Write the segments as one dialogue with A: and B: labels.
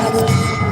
A: हा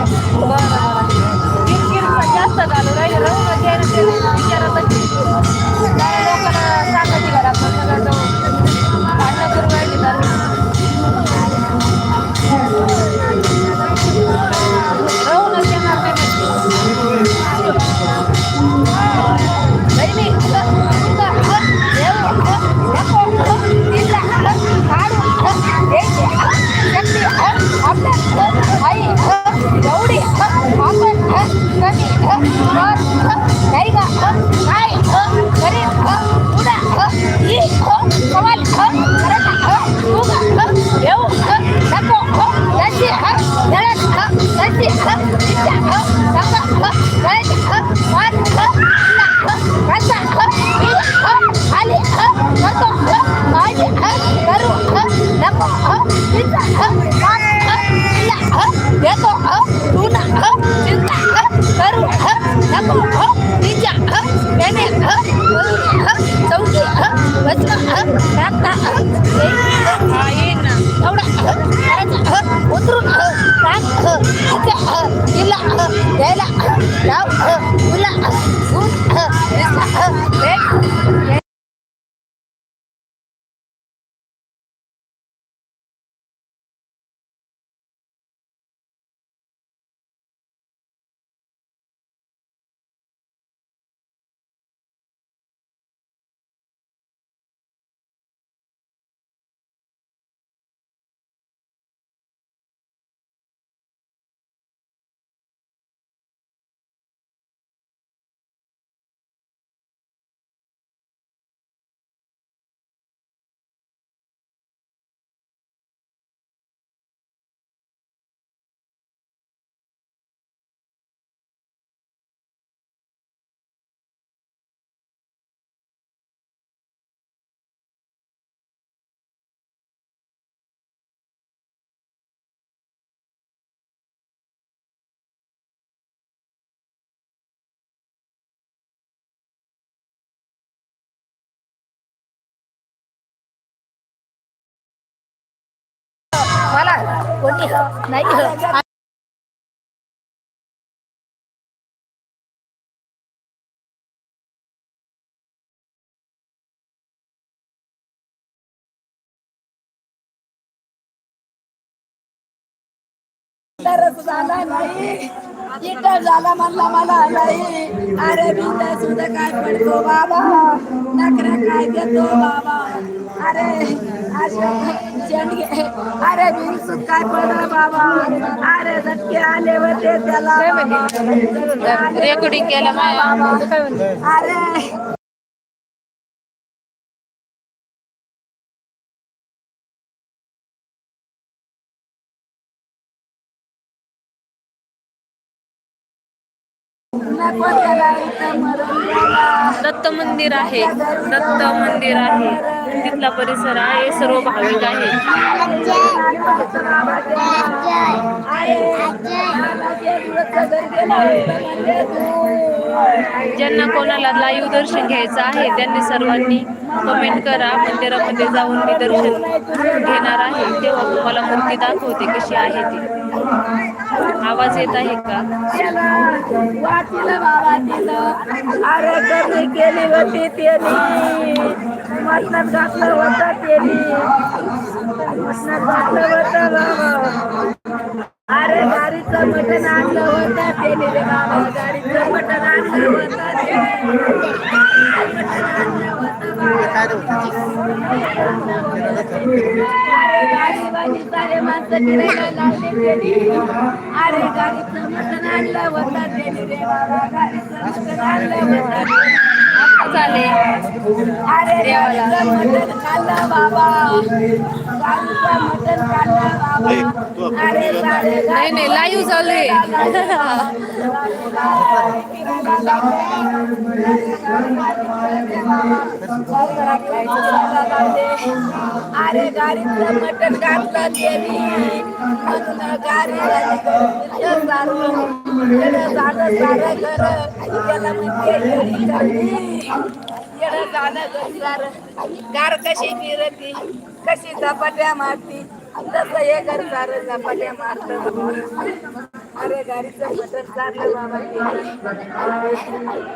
B: मला कोणी नाही झाला नाही. झाला म्हणला मला नाही. अरे भिंदा सुद्धा काय पडतो बाबा? नकरा काय देतो बाबा? अरे अशा शेंडगे अरे बिनसूत काय पडलं बाबा? अरे झटके आले होते त्याला
C: रेकॉर्डिंग केलं
B: अरे. नको त्याला.
C: दत्त मंदिर आहे. दत्त मंदिर आहे. तिथला परिसर आहे. सर्व भाविक आहे ज्यांना कोणाला लाईव्ह दर्शन घ्यायचं आहे त्यांनी सर्वांनी कमेंट करा. मंदिरामध्ये जाऊन मी दर्शन घेणार आहे. तेव्हा तुम्हाला मूर्ती दाखवते कशी आहे ती. आवाज येत आहे का?
B: वाटीला बाबा तिनं अरे कमी केली होती त्यांनी मटणात घातलं होतं त्यांनी मटणात घातलं होतं बाबा. अरे गाडीचं मटण आणलं होतं त्यांनी रे बाबा. गाडीचं मटण आणलं होतं मटण आणलं सारे माणसं फिरायला लागले त्यांनी अरे गाडीचं मटण आणलं होतं त्यांनी रे बाबा. गाडीचं मटण आणलं होतं
C: चालेल
B: सारे
C: नाही नाही लाईव्ह चालू आहे
B: अरे गाडीचं मटण घातलं त्यांनी. म्हणून गाडी झालं घर. त्याला म्हणते करती. येणं जाणं गार कशी फिरती कशी झपाट्या मारती तसं हे घर झपाट्या मारत. अरे गाडीचं मटण चाललं बाबा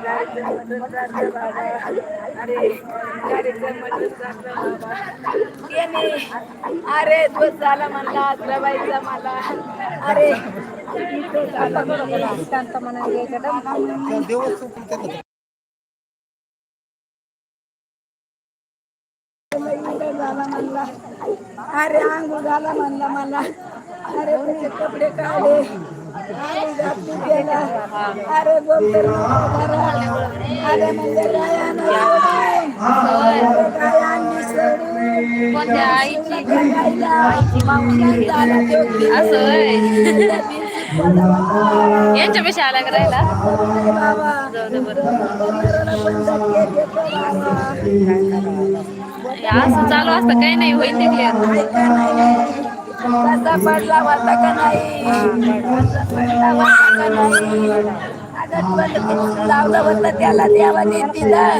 B: गाडीचं मटण चाललं बाबा. अरे गाडीचं झालं चाललं बाबा. त्याने अरे तो झाला म्हणला द्रवायचा मला. अरे शांत म्हणाले म्हणला मनाने यायचं झाला म्हणला अरे आंघोळ झाला म्हणला मला अरे त्याचे कपडे काढले आणि घातली गेला अरे अरे म्हणजे अरे
C: असं यांच्यापेक्षा आला करायला हे असं चालू असतं काही नाही होईल ते क्लिअर
B: कसा पडला होता का नाही? कसा पडला होता का नाही? अगं लावलं होतं त्याला देवाने दिलं.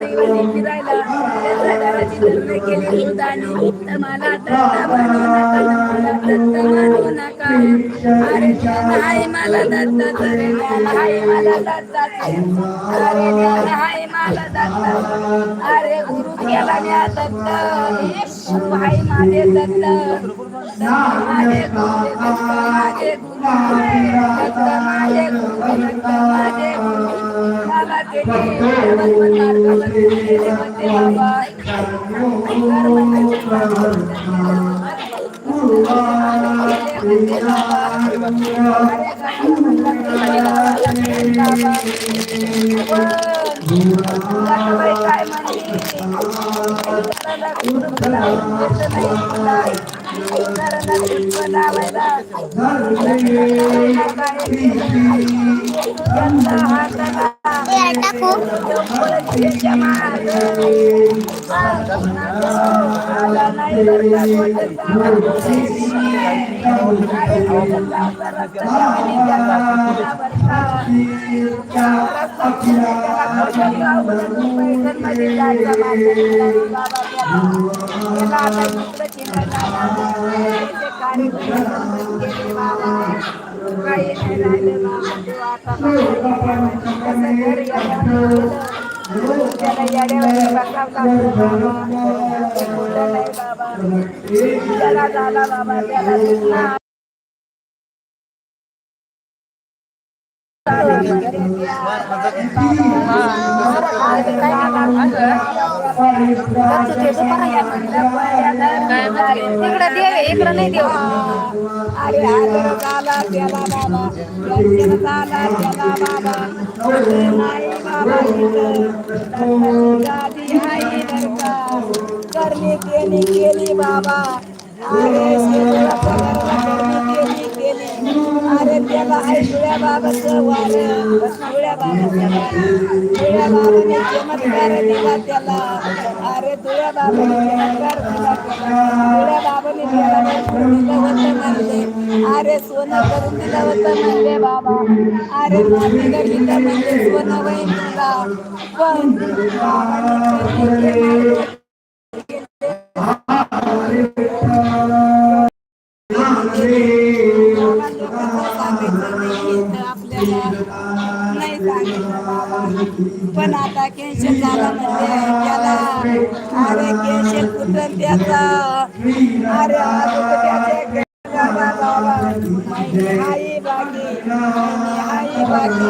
B: तर मला दत्त मला दत्त अरे मला दत्त अरे गुरु केला म्या दत्त गुरु माझे दत्त दत्त माझे गुरु दत्त बाबा केले
A: इकडं देव नाही देव
B: अरे अरे झाला त्याला बाबा. झाला त्याला बाबा नाही बाबा इथं दर्शनाची गादी केली बाबा अरे बाबाचं तुळ्या बाबाचं तुळ्या बाबाने चमत्कार दिला त्याला अरे तुळ्या बाबाने चमत्कार दिला तुळ्या बाबाने होतं म्हणले अरे सोनं करून दिलं होतं म्हणले बाबा अरे मातीला दिलं म्हणजे सोनं होईल तुला पण बाबाने सांगायचं नाही आपल्याला नाही सांगितलं पण आता कॅन्सर झाला म्हणजे त्याला अरे कॅन्सर कुठं त्याचा अरे अजून बाकी आई बाकी.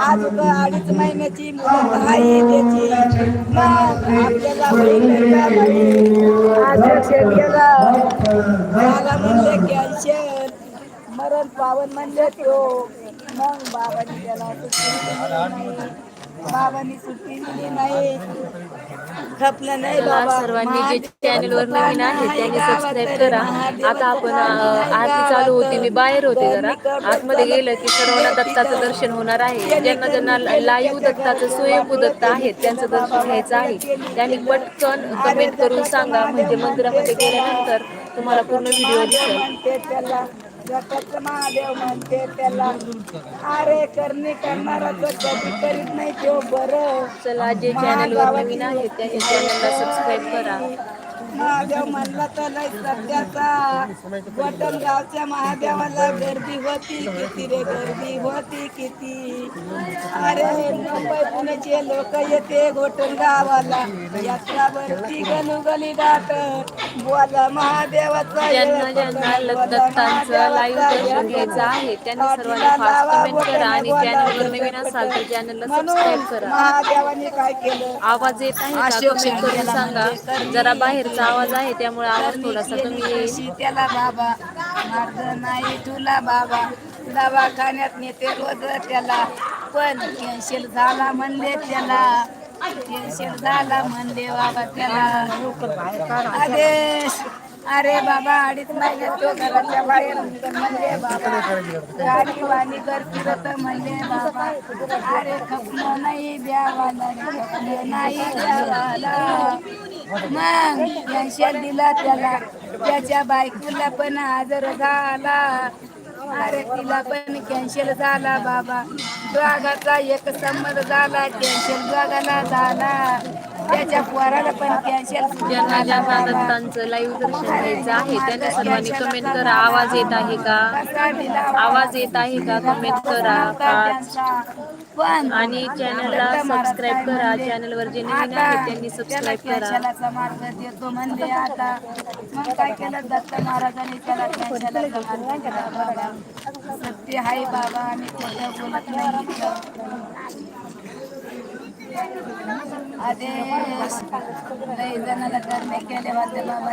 B: आज अडीच महिन्याची मुदत आहे त्याची. मग आपल्याला होईल गेला मरण पावन म्हणले तो. मग बाबांनी त्याला बाबांनी सुट्टी दिली नाही. खपलं नाही बाबा.
C: सर्वांनी जे चॅनल वर नवीन आहे त्यांनी सबस्क्राईब करा. आता आपण आरती चालू होती मी बाहेर होते जरा. आतमध्ये गेलं की सर्वांना दत्ताचं दर्शन होणार आहे. ज्यांना ज्यांना लाईव्ह दत्ताचं स्वयंभू दत्त आहेत त्यांचं दर्शन घ्यायचं आहे. त्यांनी पटकन कमेंट करून सांगा म्हणजे मंदिरामध्ये गेल्यानंतर तुम्हाला पूर्ण व्हिडिओ दिसेल.
B: महादेव म्हणते त्याला अरे करणे करणाराच कधी करीत नाही तो बरं.
C: चला जे चॅनल वर नवीन आहेत त्या चॅनलला सबस्क्राईब करा.
B: महादेव म्हणला तर लय सध्याचा गोटन गावच्या महादेवाला गर्दी होती किती रे गर्दी होती किती. अरे मुंबई पुण्याचे लोक येते गोटन गावाला. यात्रा भरती गलुगली दाट. बोला महादेवाचा
C: ज्यांना ज्यांना दत्तांचं लाईव्ह दर्शन घ्यायचं आहे त्यांनी सर्वांनी फास्ट कमेंट करा आणि चॅनलवर नवीन असाल तर चॅनलला सबस्क्राईब करा.
B: महादेवाने काय केलं?
C: आवाज येत आहे का? कमेंट करून सांगा. जरा बाहेरचा आवाज आहे त्यामुळे आवाज थोडासा कमी येईल.
B: त्याला बाबा मार्ग नाही तुला बाबा दवाखान्यात नेते रोज त्याला. पण कॅन्सर झाला म्हणले त्याला. कॅन्सर झाला म्हणले बाबा त्याला. अरे अरे बाबा अडीच महिन्यात तो घराच्या बाहेर म्हणले बाबा. गाडी वाणी घर फिरत म्हणले बाबा. अरे खपलं नाही द्यावाला खपलं नाही द्यावाला मग कॅन्सर दिला त्याला. त्याच्या बायकोला पण आजार झाला. अरे तिला पण कॅन्सर झाला बाबा. दोघाचा एक संमत झाला कॅन्सर दोघाला झाला. त्याच्या पोराला पण कॅन्सर
C: ज्यांना ज्यांना दत्तांचं लाईव्ह दर्शन घ्यायचं आहे त्यांनी सर्वांनी कमेंट करा. आवाज येत आहे का? आवाज येत आहे का? कमेंट करा. आणि चॅनलला सबस्क्राईब करा. चॅनलवर जे नवीन आहेत त्यांनी सबस्क्राईब करा.
B: कॅन्सरचा मार्ग देतो म्हणले आता? मग काय केलं दत्त महाराजांनी त्याला कॅन्सरचा मार्ग दिला बाबा सत्य आहे बाबा आम्ही खोटं बोलत नाही आदेश लई जणाला धर्म केले बाबा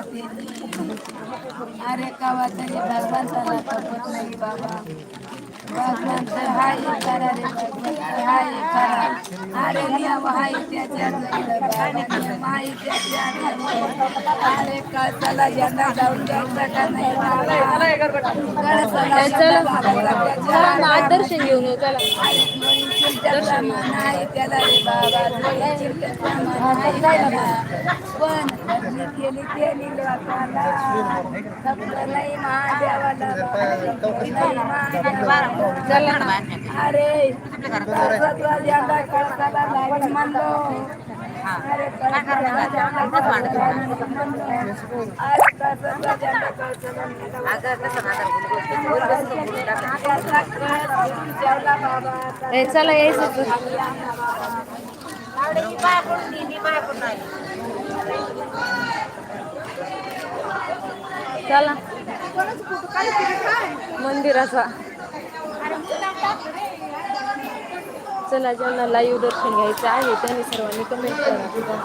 B: अरे कावा तरी भगवंताला नाही बाबा. भगवंत हाय करा रे भगवंत हाय करा अरे नियम हाय त्याच्या त्याच्या अरे कळसाला यंदा जाऊन का नाही बाबा कळसाला
C: घेऊन चला.
B: अरे येईल त्याचा मान आहे त्याला रे बाबा जो येईल त्याचा मान आहे त्याला पण धरणी केली केली लोकाला सपलं नाही महादेवाला बाबा, नाही
C: चला यायचं तू. चला. मंदिराचा. चला ज्यांना लाईव्ह दर्शन घ्यायचं आहे त्यांनी सर्वांनी कमेंट करा.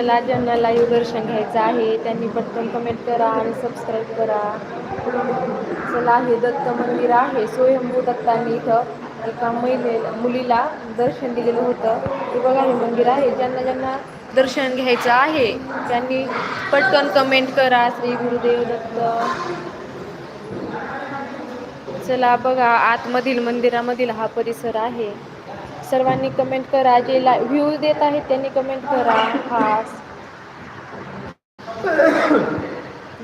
C: चला ज्यांना लाईव्ह दर्शन घ्यायचं आहे त्यांनी पटकन कमेंट करा आणि सबस्क्राईब करा. चला हे दत्त मंदिर आहे. स्वयंभू दत्तांनी इथं एका महिले मुलीला दर्शन दिलेलं होतं. हे बघा हे मंदिर आहे. ज्यांना ज्यांना दर्शन घ्यायचं आहे त्यांनी पटकन कमेंट करा. श्री गुरुदेव दत्त. चला बघा आतमधील मंदिरामधील हा परिसर आहे. सर्वांनी कमेंट करा. जे ला व्ह्यूज देत आहेत त्यांनी कमेंट करा. खास.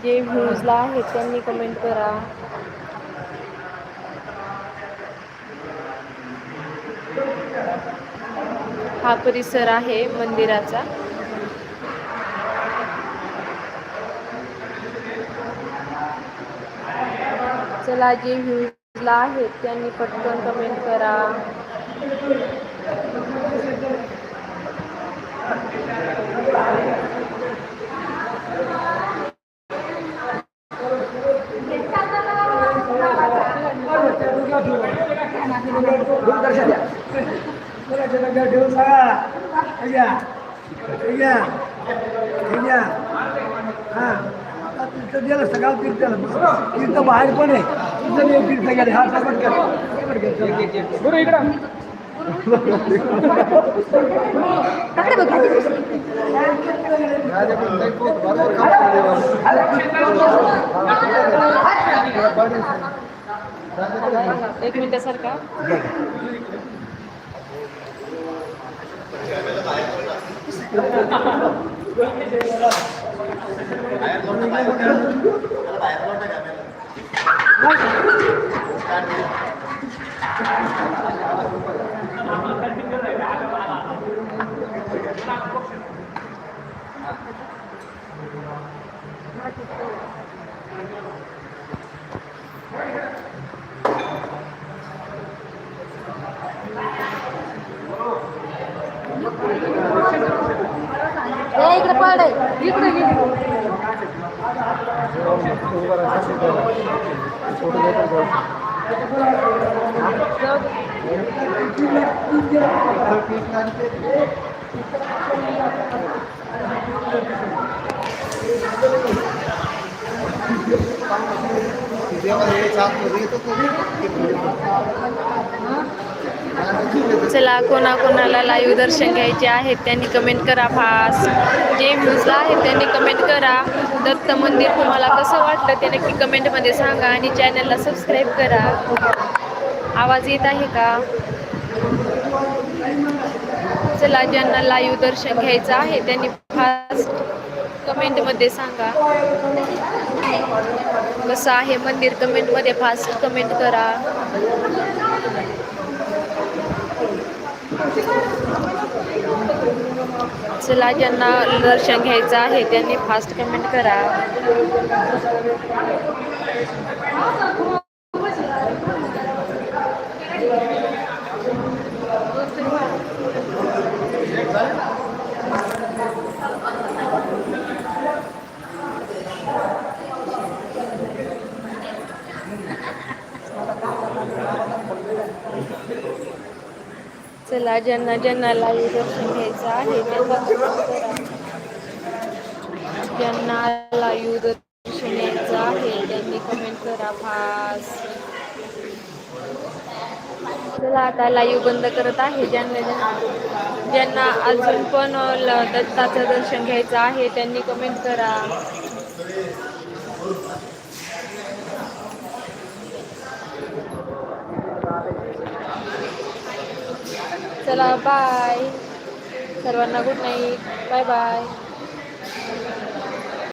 C: जे व्ह्यूजला आहेत त्यांनी कमेंट करा. हा परिसर आहे मंदिराचा. चला जे व्ह्यूजला आहेत त्यांनी पटकन कमेंट करा.
D: हा तिथं गेलं सकाळ बाहेर पण आहे तिथं मी तीर्थ गेले हा. सगळं बरं इकडं
C: एक मिनिट सारखा
A: इकडे पळ इकडे
C: चला कोणाकोणाला लाईव्ह दर्शन घ्यायचे आहेत त्यांनी कमेंट करा. फास्ट जे व्ह्यूजला आहेत त्यांनी कमेंट करा. दत्त मंदिर तुम्हाला कसं वाटलं ते नक्की कमेंटमध्ये सांगा आणि चॅनलला सबस्क्राईब करा. आवाज येत आहे का? चला ज्यांना लाईव्ह दर्शन घ्यायचं आहे त्यांनी फास्ट कमेंटमध्ये सांगा. कसं आहे मंदिर कमेंटमध्ये फास्ट कमेंट करा. चला ज्यांना दर्शन घ्यायचं आहे त्यांनी फास्ट कमेंट करा. चला ज्यांना ज्यांना लाईव्ह दर्शन घ्यायचं आहे त्यांना ज्यांना लाईव्ह दर्शन घ्यायचं आहे त्यांनी कमेंट करा फास्ट चला आता लाईव्ह बंद करत आहे. ज्यांना ज्यांना- ज्यांना अजून पण दत्ताचं दर्शन घ्यायचं आहे त्यांनी कमेंट करा. चला बाय सर्वांना गुड नाईट बाय बाय